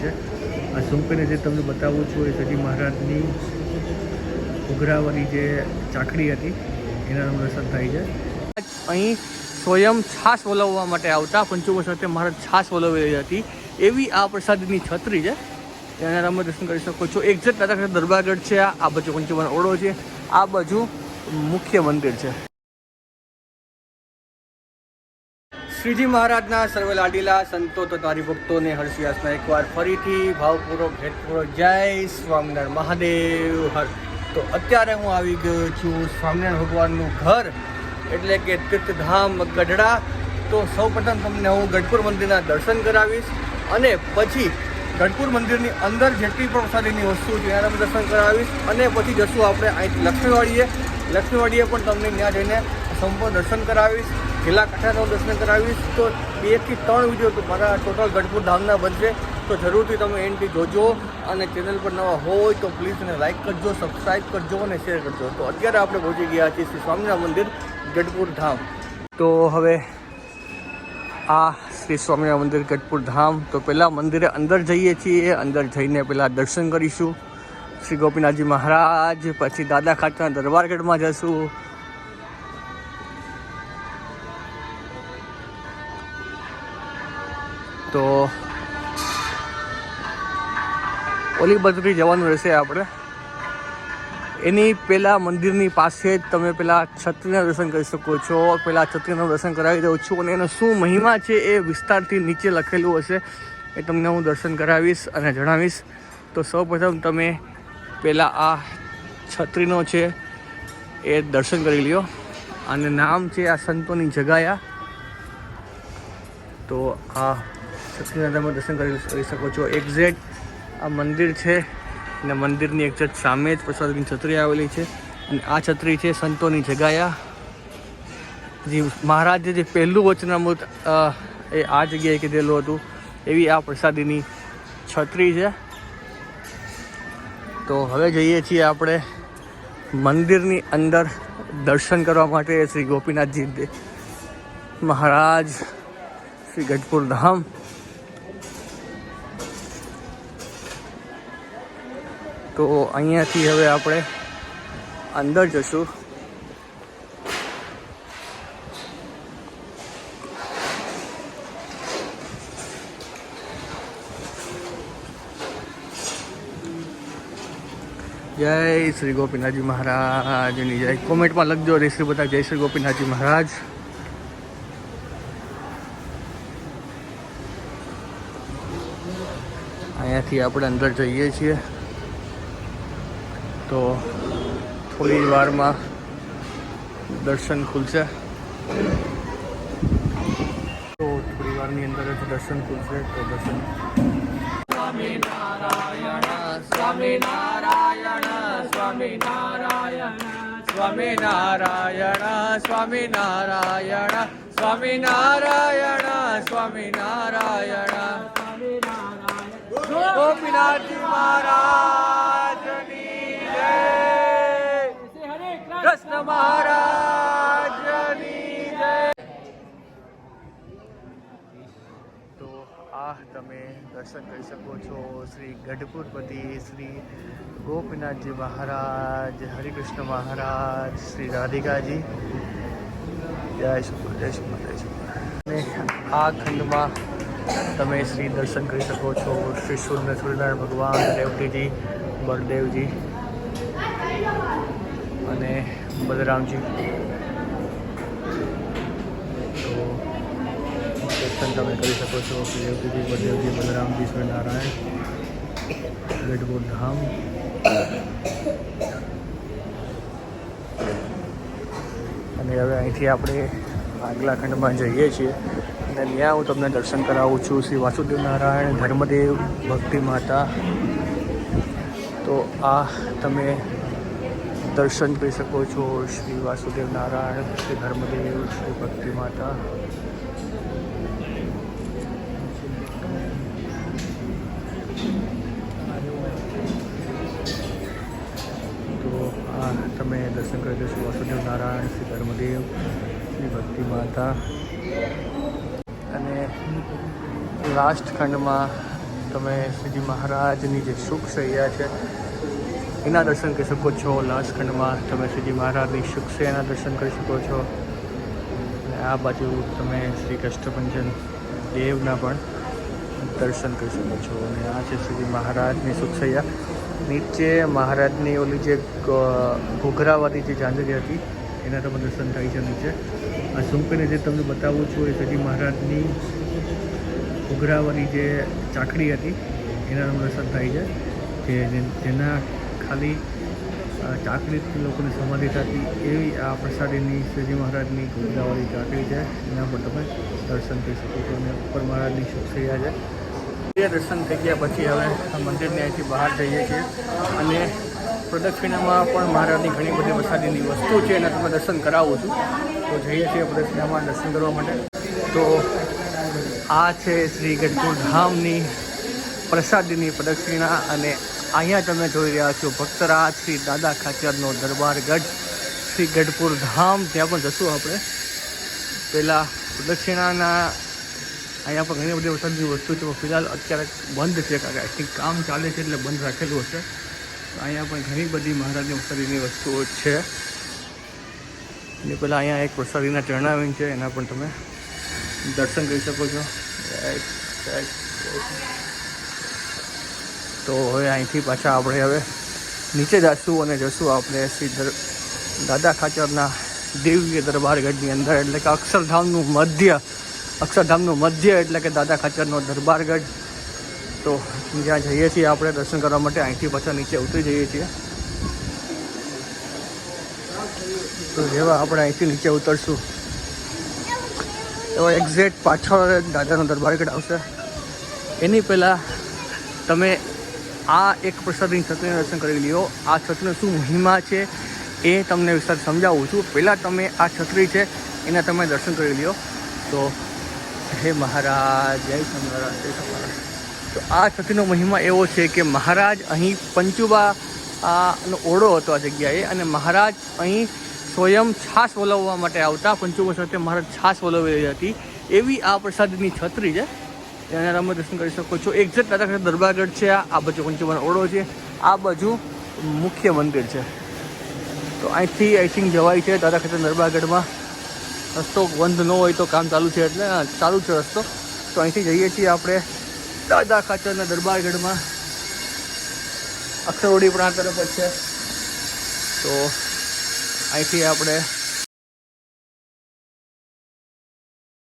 છે. આ કરીને જે તમને બતાવું છું એ સજી મહારાજની ઉઘરાવાની જે ચાકડી હતી, એના દર્શન થાય છે. અહીં સ્વયં છાશ વલવવા માટે આવતા પંચોબર સાથે મહારાજ છાશ વલવેલી હતી. એવી આ પ્રસાદની છત્રી છે. એના તમે દર્શન કરી શકો છો. એક્ઝેક્ટ દાદા દરબારગઢ છે. આ બાજુ પંચોબર ઓળો છે. આ બાજુ મુખ્ય મંદિર છે. શ્રીજી મહારાજના સર્વે લાડીલા સંતો તથારી ભક્તોને હર્ષિયાસમાં એકવાર ફરીથી ભાવપૂર્વક ભેટપૂર્વક જય સ્વામિનારાયણ મહાદેવ, હર. તો અત્યારે હું આવી ગયો છું સ્વામિનારાયણ ભગવાનનું ઘર, એટલે કે તીર્થધામ ગઢડા. તો સૌપ્રથમ તમને હું ગઢપુર મંદિરના દર્શન કરાવીશ અને પછી ગઢપુર મંદિરની અંદર જેટલી પણ પ્રસાદીની વસ્તુ છે એના દર્શન કરાવીશ અને પછી જશું આપણે અહીંથી લક્ષ્મીવાડીએ. લક્ષ્મીવાડીએ પણ તમને ત્યાં જઈને સંપૂર્ણ દર્શન કરાવીશ. જિલ્લા કઠાનું દર્શન કરાવીશ, તો બેથી ત્રણ વીડિયો મારા ટોટલ ગઢપુર ધામના બનશે. તો જરૂરથી તમે એનથી જોજો અને ચેનલ પર નવા હોય તો પ્લીઝ એને લાઇક કરજો સબસ્ક્રાઈબ કરજો અને શેર કરજો. તો અત્યારે આપણે પહોંચી ગયા છીએ શ્રી સ્વામિનારાયણ મંદિર, ગઢપુર ધામ. તો હવે આ શ્રી સ્વામિનારાયણ મંદિર, ગઢપુર ધામ. તો પહેલાં મંદિરે અંદર જઈએ છીએ, અંદર જઈને પહેલાં દર્શન કરીશું. શ્રી ગોપીનાથજી મહારાજ, પછી દાદા ખાટના દરબારગઢમાં જશું. તો ઓલી બાજુથી જવાનું રહેશે આપણે. એની પહેલાં મંદિરની પાસે જ તમે પહેલાં છત્રીના દર્શન કરી શકો છો. પેલા છત્રીના દર્શન કરાવી દઉં છું અને એનો શું મહિમા છે એ વિસ્તારથી નીચે લખેલું હશે. એ તમને હું દર્શન કરાવીશ અને જણાવીશ. તો સૌપ્રથમ તમે પહેલાં આ છત્રીનો છે એ દર્શન કરી લ્યો. અને નામ છે આ સંતોની જગાયા. તો આ છત્રીના તમે દર્શન કરી શકો છો. એક્ઝેક્ટ આ મંદિર છે અને મંદિરની એક્ઝેક્ટ સામે જ પ્રસાદની છત્રી આવેલી છે અને આ છત્રી છે સંતોની જગાયા. જે મહારાજે જે પહેલું વચનામૃત એ આ જગ્યાએ કીધેલું હતું, એવી આ પ્રસાદીની છત્રી છે. તો હવે જઈએ છીએ આપણે મંદિરની અંદર દર્શન કરવા માટે શ્રી ગોપીનાથજી મહારાજ શ્રી ગઢપુર ધામ. તો અહીંયાથી હવે આપણે અંદર જશું. જય શ્રી ગોપીનાથજી મહારાજની જય. કોમેન્ટમાં લખજો રે શ્રી બધા જય શ્રી ગોપીનાથજી મહારાજ. અહીંયાથી આપણે અંદર જઈએ છીએ. તો થોડી વારમાં દર્શન ખુલશે. તો થોડી વારની અંદર જ દર્શન ખુલશે તો દર્શન. સ્વામિનારાયણ સ્વામિનારાયણ સ્વામિનારાયણ સ્વામિનારાયણ. સ્વામિનારાયણ સ્વામિનારાયણ સ્વામિનારાયણ ગોપીનાથજી મહારાજની કૃષ્ણ મહારાજની તો આ તમે દર્શન કરી શકો છો શ્રી ગઢપુરપતિ શ્રી ગોપીનાથજી મહારાજ, હરિકૃષ્ણ મહારાજ, શ્રી રાધિકાજી. જય શુક્ર જય શુક્ર જય અને આ ખંડમાં તમે શ્રી દર્શન કરી શકો છો શ્રી સૂર્ય સૂર્યનારાયણ ભગવાન રેવતીજી બળદેવજી. અને બલરામજી તો દર્શન તમે કરી શકો છો શ્રી રેવતીજી બળદેવજી બલરામજી સૂર્યનારાયણ ગઢપુર ધામ. અને હવે અહીંથી આપણે આગલા ખંડમાં જઈએ છીએ. અને ત્યાં હું તમને દર્શન કરાવું છું શ્રી વાસુદેવ નારાયણ, ધર્મદેવ, ભક્તિ માતા. તો આ તમે દર્શન કરી શકો છો. શ્રી વાસુદેવ નારાયણ, શ્રી ધર્મદેવ, શ્રી ભક્તિ માતા. તો આ તમે દર્શન કરી લેશો. વાસુદેવ નારાયણ, શ્રી ધર્મદેવ, શ્રી ભક્તિ માતા. અને લાસ્ટ ખંડમાં તમે શ્રીજી મહારાજની જે સુખ સૈયા છે એના દર્શન કરી શકો છો લાસ્ટ ખંડમાં તમે શ્રીજી મહારાજની સૈયાના દર્શન કરી શકો છો. અને આ બાજુ તમે શ્રી કષ્ટભંજન દેવના પણ દર્શન કરી શકો છો. અને આ છે શ્રીજી મહારાજની સુખસૈયા. નીચે મહારાજની ઓલી જે ઘોઘરાવાળી જે જાંજરી હતી, એના તમે દર્શન થાય છે નીચે. આ સુંકને જે તમને બતાવું છું, એ શ્રીજી મહારાજની ઘોઘરાવાળી જે ચાકડી હતી, એના તમે દર્શન થાય છે. જે- જેના ખાલી ચાકડી લોકોની સમાધિ થતી એવી આ પ્રસાદીની શ્રીજી મહારાજની ગુંદાવાળી ચાકડી છે. એના પર તમે દર્શન કરી શકો છો અને ઉપર મહારાજની સુખસૈયા છે. એ દર્શન થઈ ગયા પછી હવે મંદિરની અહીંથી બહાર જઈએ છીએ અને પ્રદક્ષિણામાં પણ મહારાજની ઘણી બધી પ્રસાદીની વસ્તુ છે એના તમે દર્શન કરાવું છું. તો જઈએ છીએ પ્રદક્ષિણામાં દર્શન કરવા માટે. તો આ છે શ્રી ગઢપુર ધામની પ્રસાદીની પ્રદક્ષિણા અને અહીંયા તમે જોઈ રહ્યા છો ભક્તરાજ શ્રી દાદા ખાચરનો દરબારગઢ શ્રી ગઢપુર ધામ. ત્યાં પણ જશું આપણે. પહેલાં પ્રદક્ષિણાના અહીંયા પણ ઘણી બધી વસ્તુની વસ્તુ છે ફિલહાલ અત્યારે બંધ છે, કારણ કે કામ ચાલે છે એટલે બંધ રાખેલું હશે. અહીંયા પણ ઘણી બધી મહારાજની વસ્તુની વસ્તુઓ છે. એ પહેલાં અહીંયા એક પ્રસાદીના ચરણાવીન છે, એના પણ તમે દર્શન કરી શકો છો. તો હવે અહીંથી પાછા આપણે હવે નીચે જશું અને જશું આપણે શ્રી દાદા ખાચરના દેવીય દરબારગઢની અંદર. એટલે કે અક્ષરધામનું મધ્ય અક્ષરધામનું મધ્ય એટલે કે દાદા ખાચરનો દરબારગઢ. તો જ્યાં જઈએ છીએ આપણે દર્શન કરવા માટે, અહીંથી પાછા નીચે ઉતરી જઈએ છીએ. તો જેવા આપણે અહીંથી નીચે ઉતરશું. એવા એક્ઝેક્ટ પાછળ દાદાનો દરબારગઢ આવશે. એની પહેલાં તમે આ એક પ્રસાદની છત્રીનું દર્શન કરી લ્યો. આ છત્રીનો શું મહિમા છે એ તમને વિસ્તાર સમજાવું છું. પહેલાં તમે આ છત્રી છે, એના તમે દર્શન કરી લ્યો. તો હે મહારાજ, જય સમરાજ જય સમરાજ તો આ છત્રીનો મહિમા એવો છે કે મહારાજ અહીં પંચુબા નો ઓળો હતો આ જગ્યાએ અને મહારાજ અહીં સ્વયં છાશ વલોવવા માટે આવતા. પંચુબા સાથે મહારાજ છાશ વલોવેલી હતી. એવી આ પ્રસાદની છત્રી છે. એના તમે દર્શન કરી શકો છો. એક્ઝેક્ટ દાદા દરબારગઢ છે. આ બાજુ પંચુબાનો ઓળો છે. આ બાજુ મુખ્ય મંદિર છે. તો અહીંથી આઈ થિંક જવાય છે દાદા ખાતે દરબારગઢમાં. રસ્તો બંધ ન હોય તો કામ ચાલુ છે એટલે ચાલુ છે રસ્તો. તો અહીંથી જઈએ છીએ આપણે દાદા ખાચરના દરબારગઢમાં. અક્ષરોડી આ તરફ જ છે. તો અહીંથી આપણે